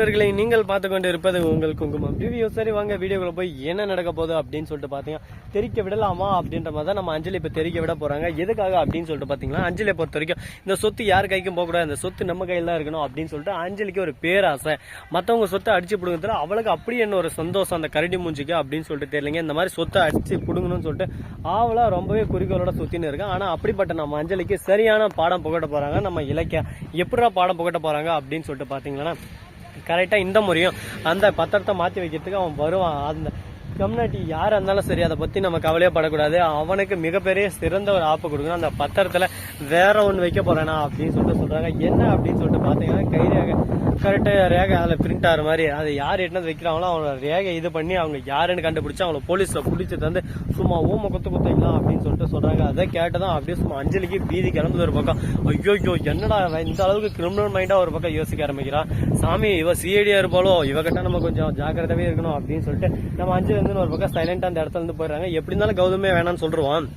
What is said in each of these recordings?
நண்பர்களை நீங்கள் பார்த்து கொண்டு இருப்பது உங்கள் குங்குமம். ரிவ்யூ சரி வாங்க வீடியோக்குள்ள போய் என்ன நடக்க போகுது அப்படின்னு சொல்லிட்டு பார்த்தீங்கன்னா தெரிக்க விடலாமா அப்படின்ற மாதிரி தான் நம்ம அஞ்சலி இப்போ தெரிக்க விட போகிறாங்க எதுக்காக அப்படின்னு சொல்லிட்டு பார்த்தீங்கன்னா அஞ்சலியை பொறுத்த வரைக்கும் இந்த சொத்து யார் கைக்கும் போகக்கூடாது இந்த சொத்து நம்ம கையில் தான் இருக்கணும் அப்படின்னு சொல்லிட்டு அஞ்சலிக்கு ஒரு பேராசை. மற்றவங்க சொத்தை அடிச்சு பிடுங்கிறதுல அவளுக்கு அப்படி என்ன ஒரு சந்தோஷம் அந்த கரடி மூஞ்சிக்கு அப்படின்னு சொல்லிட்டு தெரியலங்க. இந்த மாதிரி சொத்தை அடிச்சு பிடுங்கணும்னு சொல்லிட்டு ஆவலாக ரொம்பவே குறிக்கோளோட சுத்தின்னு இருக்கேன் ஆனால் அப்படிப்பட்ட நம்ம அஞ்சலிக்கு சரியான பாடம் புகட்ட போகிறாங்க நம்ம இலக்கிய எப்படா பாடம் புகட்ட போகிறாங்க அப்படின்னு சொல்லிட்டு பார்த்தீங்கன்னா கரெக்டாக இந்த முறையும் அந்த பத்திரத்தை மாற்றி வைக்கிறதுக்கு அவன் வருவான். அந்த கம்யூனிட்டி யாராக இருந்தாலும் சரி அதை பற்றி நம்ம கவலையே படக்கூடாது. அவனுக்கு மிகப்பெரிய சிறந்த ஒரு ஆப்பு கொடுக்கணும். அந்த பத்திரத்தில் வேற ஒன்று வைக்க போகிறேனா அப்படின்னு சொல்லிட்டு சொல்கிறாங்க என்ன அப்படின்னு சொல்லிட்டு பார்த்தீங்கன்னா கை ரேகை கரெக்டாக ரேகை அதில் பிரிண்ட் ஆகிற மாதிரி அதை யார் எட்டினது வைக்கிறாங்களோ அவங்களோட ரேகை இது பண்ணி அவங்க யாருன்னு கண்டுபிடிச்சி அவங்கள போலீஸில் பிடிச்சது வந்து சும்மா ஊம குத்து குத்திக்கலாம் அப்படின்னு சொல்லிட்டு சொல்கிறாங்க அதை கேட்டதான் அப்படியே சும்மா அஞ்சலிக்கு பீதி கிளம்புது ஒரு பக்கம். ஐயோ ஐயோ என்னடா இந்த அளவுக்கு கிரிமினல் மைண்டாக ஒரு பக்கம் யோசிக்க ஆரம்பிக்கிறான்? சாமி இவ சிஐடியா இருப்பாலோ இவகிட்ட நம்ம கொஞ்சம் ஜாக்கிரதாவே இருக்கணும் அப்படின்னு சொல்லிட்டு நம்ம அஞ்சு வந்து ஒரு பக்கம் சைலண்டாக அந்த இடத்துல இருந்து போயிடுறாங்க. எப்படி இருந்தாலும் கௌதமே வேணாம்னு சொல்லிருவான்.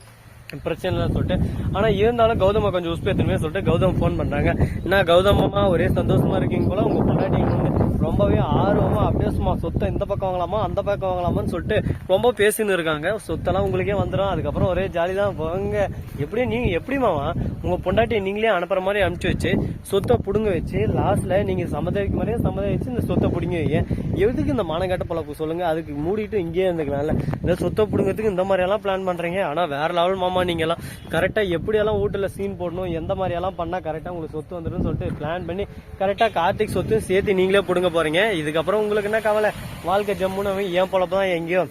பிரச்சனை இல்லைன்னு சொல்லிட்டு. ஆனால் இருந்தாலும் கௌதம கொஞ்சம் உஸ்பேத்தணுமே சொல்லிட்டு கௌதம் ஃபோன் பண்ணுறாங்க என்ன கௌதமம்மா ஒரே சந்தோஷமா இருக்கீங்க போல உங்கள் பொண்டாட்டி வந்து ரொம்பவே ஆர்வமா அப்படியே சும்மா சொத்தை இந்த பக்கம் வாங்கலாமா அந்த பக்கம் வாங்கலாமான்னு சொல்லிட்டு ரொம்ப பேசின்னு இருக்காங்க. சொத்தெல்லாம் உங்களுக்கே வந்துடும் அதுக்கப்புறம் ஒரே ஜாலி தான் போங்க எப்படி நீங்க எப்படிமாவா உங்க பொண்டாட்டியை நீங்களே அனுப்புற மாதிரி அனுப்பிச்சு வச்சு சொத்தை புடுங்க வச்சு லாஸ்ட்ல நீங்க சம்மதிக்கு மாதிரியே சம்மதம் வச்சு இந்த சொத்தை பிடிங்க வைங்க. எதுக்கு இந்த மானங்காட்ட பழப்பு சொல்லுங்க? அதுக்கு மூடிட்டு இங்கேயே இருந்துக்கலாம்ல. இந்த சொத்தை பிடுங்கிறதுக்கு இந்த மாதிரி எல்லாம் பிளான் பண்றீங்க? ஆனா வேற லெவல் மாமா நீங்க எல்லாம் கரெக்டா எப்படி எல்லாம் வீட்டுல சீன் போடணும் எந்த மாதிரி எல்லாம் பண்ணா கரெக்டா உங்களுக்கு சொத்து வந்துடும் சொல்லிட்டு பிளான் பண்ணி கரெக்டா கார்த்திக் சொத்து சேர்த்து நீங்களே பிடுங்க போறீங்க. இதுக்கப்புறம் உங்களுக்கு என்ன கவலை? வாழ்க்கை ஜம்முன்னு ஏன் பொழப்பு தான் எங்கேயோ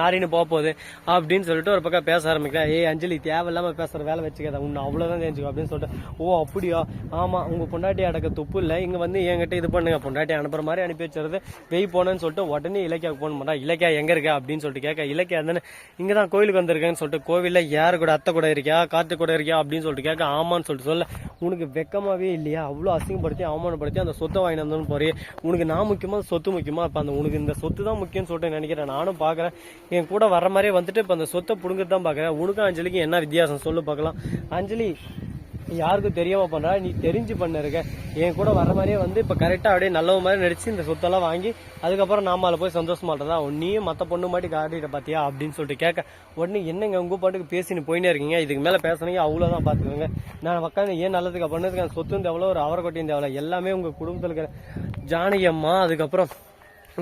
நாரின்னு போக போகுது அப்படின்னு சொல்லிட்டு ஒரு பக்கம் பேச ஆரம்பிக்கிறேன். ஏய் அஞ்சலி தேவையில்லாமல் பேசுகிற வேலை வச்சுக்காத. உன்னை அவ்வளோதான் தெரிஞ்சுக்கோ அப்படின்னு சொல்லிட்டு ஓ அப்படியா? ஆமாம் உங்கள் பொண்டாட்டி அடக்க துப்பு இல்லை. இங்கே வந்து என்கிட்ட இது பண்ணுங்க. பொண்டாட்டி அனுப்புற மாதிரி அனுப்பி வச்சுருது. வெய் போனேன்னு சொல்லிட்டு உடனே இலக்கியாவுக்கு போன் பண்றா. இலக்கியா எங்கே இருக்கா? அப்படின்னு சொல்லிட்டு கேட்க இலக்கியா தானே இங்கே தான் கோயிலுக்கு வந்திருக்கேன்னு சொல்லிட்டு கோவிலில் யார் கூட அத்தை கூட இருக்கியா? காத்து கூட இருக்கியா? அப்படின்னு சொல்லிட்டு கேட்க ஆமான்னு சொல்லிட்டு சொல்ல உனக்கு வெக்கமாகவே இல்லையா? அவ்வளோ அசிங்கப்படுத்தி அவமானப்படுத்தி அந்த சொத்தை வாங்கி வந்தோன்னு போறியே. உனக்கு நான் முக்கியமாக சொத்து முக்கியமாக இப்போ அந்த உனக்கு இந்த சொத்து தான் முக்கியம்னு சொல்லிட்டு நினைக்கிறேன். நானும் பார்க்குறேன் என் கூட வர மாதிரியே வந்துட்டு இப்போ அந்த சொத்தை பிடுங்குறது தான் பார்க்குறேன் உனக்கும் அஞ்சலிக்கும் என்ன வித்தியாசம்? சொல்லு பார்க்கலாம் அஞ்சலி யாருக்கும் தெரியாம பண்றா. நீ தெரிஞ்சு பண்ணிருக்க. என் கூட வர மாதிரியே வந்து இப்ப கரெக்டா அப்படியே நல்ல மாதிரி நடிச்சு இந்த சொத்தெல்லாம் வாங்கி அதுக்கப்புறம் நாம அதில் போய் சந்தோஷமா இருந்ததா நீயும் மத்த பொண்ணு மாட்டி காட்டிட்ட பாத்தியா அப்படின்னு சொல்லிட்டு கேட்க உடனே என்னங்க உங்க பாட்டுக்கு பேசின்னு போயினே இருக்கீங்க? இதுக்கு மேல பேசுனீங்க அவ்வளவுதான் பாத்துக்கோங்க. நான் உட்காந்து ஏன் நல்லதுக்கு பண்ணதுக்கு அந்த சொத்தும் தேவையில்ல ஒரு அவரை கொட்டியும் தேவையில்ல. எல்லாமே உங்க குடும்பத்தில் இருக்கிற ஜானகி அம்மா அதுக்கப்புறம்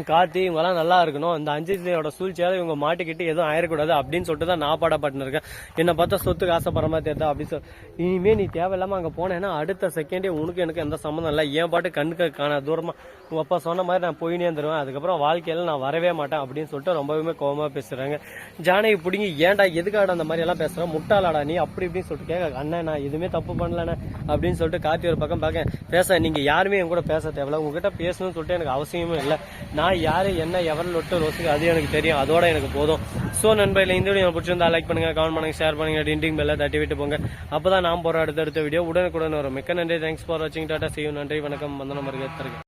கார்த்தி இவங்கெல்லாம் நல்லா இருக்கணும். அந்த அஞ்சலியோட சூழ்ச்சியால இவங்க மாட்டிக்கிட்டு எதுவும் ஆயிடக்கூடாது அப்படின்னு சொல்லிட்டு தான் நான் பாடப்பட்டுருக்கேன். இருக்கேன் பார்த்தா சொத்துக்கு ஆசைப்படுற மாதிரி தெரியுதா அப்படின்னு சொல்லி இனிமே நீ தேவையில்லாம அங்கே போனேன்னா அடுத்த செகண்டே உனக்கு எனக்கு எந்த சம்மந்தம் இல்லை. ஏன் பாட்டு கண்ணுக்கு காண தூரமா. உங்க அப்பா சொன்ன மாதிரி நான் போயினே இருந்துருவேன் அதுக்கப்புறம் வாழ்க்கையில நான் வரவே மாட்டேன் அப்படின்னு சொல்லிட்டு ரொம்பவுமே கோவமா பேசுறாங்க. ஜானகி பிடிங்கி ஏன்டா எதுக்காட அந்த மாதிரி எல்லாம் பேசுறேன் முட்டாளாடா நீ? அப்படி இப்படின்னு சொல்லிட்டு கேட்க அண்ணன் நான் எதுவுமே தப்பு பண்ணலண்ணே அப்படின்னு சொல்லிட்டு கார்த்தி ஒரு பக்கம் பார்க்க பேச நீங்க யாருமே என் கூட பேச தேவையில்ல. உங்ககிட்ட பேசணும்னு சொல்லிட்டு எனக்கு அவசியமே இல்லை. நான் யாரு என்ன எவரில் லொட்டு ரோசுக்கு அது எனக்கு தெரியும். அதோட எனக்கு போதும். ஸோ நண்பர்களே இந்த வீடியோ பிடிச்சிருந்தா லைக் பண்ணுங்க கமெண்ட் பண்ணுங்க ஷேர் பண்ணுங்க டிண்டிங் பெல்ல தட்டி விட்டு போங்க. அப்போ தான் நான் போகிற அடுத்த அடுத்த வீடியோ உடனுக்குடன் வரும். மிக்க நன்றி. தேங்க்ஸ் ஃபார் வாட்சிங் டாட்டா செய்யும் நன்றி வணக்கம். வந்தனம் வருகிறது